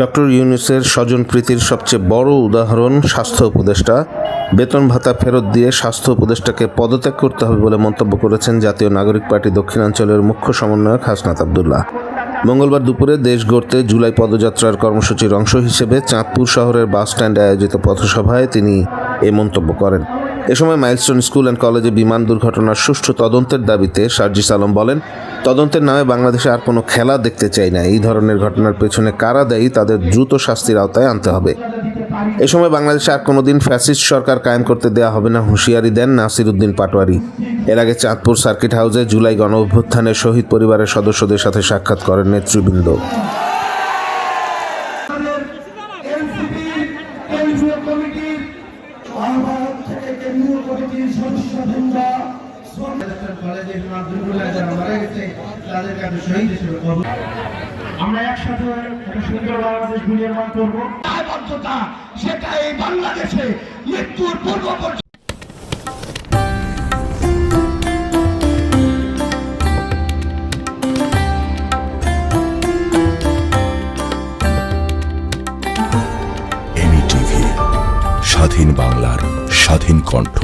Doctor ইউনুসের স্বজনপ্রীতির সবচেয়ে বড় উদাহরণ স্বাস্থ্য উপদেষ্টা। বেতন ভাতা ফেরত দিয়ে স্বাস্থ্য উপদেষ্টাকে পদত্যাগ করতে হবে বলে মন্তব্য করেছেন জাতীয় নাগরিক পার্টি দক্ষিণাঞ্চলের মুখ্য সমন্বয়ক হাসনাত আবদুল্লাহ। মঙ্গলবার দুপুরে দেশ গড়তে জুলাই পদযাত্রার কর্মসূচির অংশ হিসেবে চাঁদপুর শহরের বাস স্ট্যান্ডে আয়োজিত পথসভায় তিনি এ মন্তব্য করেন। এ সময় মাইলস্টোন স্কুল অ্যান্ড কলেজে বিমান দুর্ঘটনার সুষ্ঠু তদন্তের দাবিতে সার্জিস আলম বলেন তদন্তের নামে বাংলাদেশে আর কোনো খেলা দেখতে চাই না। এই ধরনের ঘটনার পেছনে কারা দেয় তাদের দ্রুত শাস্তির আওতায় আনতে হবে। এ সময় বাংলাদেশে আর কোনোদিন ফ্যাসিস্ট সরকার কায়েম করতে দেওয়া হবে না হুঁশিয়ারি দেন নাসির উদ্দিন পাটোয়ারি। এর আগে চাঁদপুর সার্কিট হাউসে জুলাই গণ অভ্যুত্থানে শহীদ পরিবারের সদস্যদের সাথে সাক্ষাৎ করেন নেতৃবৃন্দ। আমরা একসাথে একটা সুন্দর বাংলাদেশ বিনির্মাণ করব। দায়বদ্ধতা সেটা এই বাংলাদেশে মৃত্যুর পূর্ব পর্যন্ত। স্বাধীন বাংলার স্বাধীন কণ্ঠ।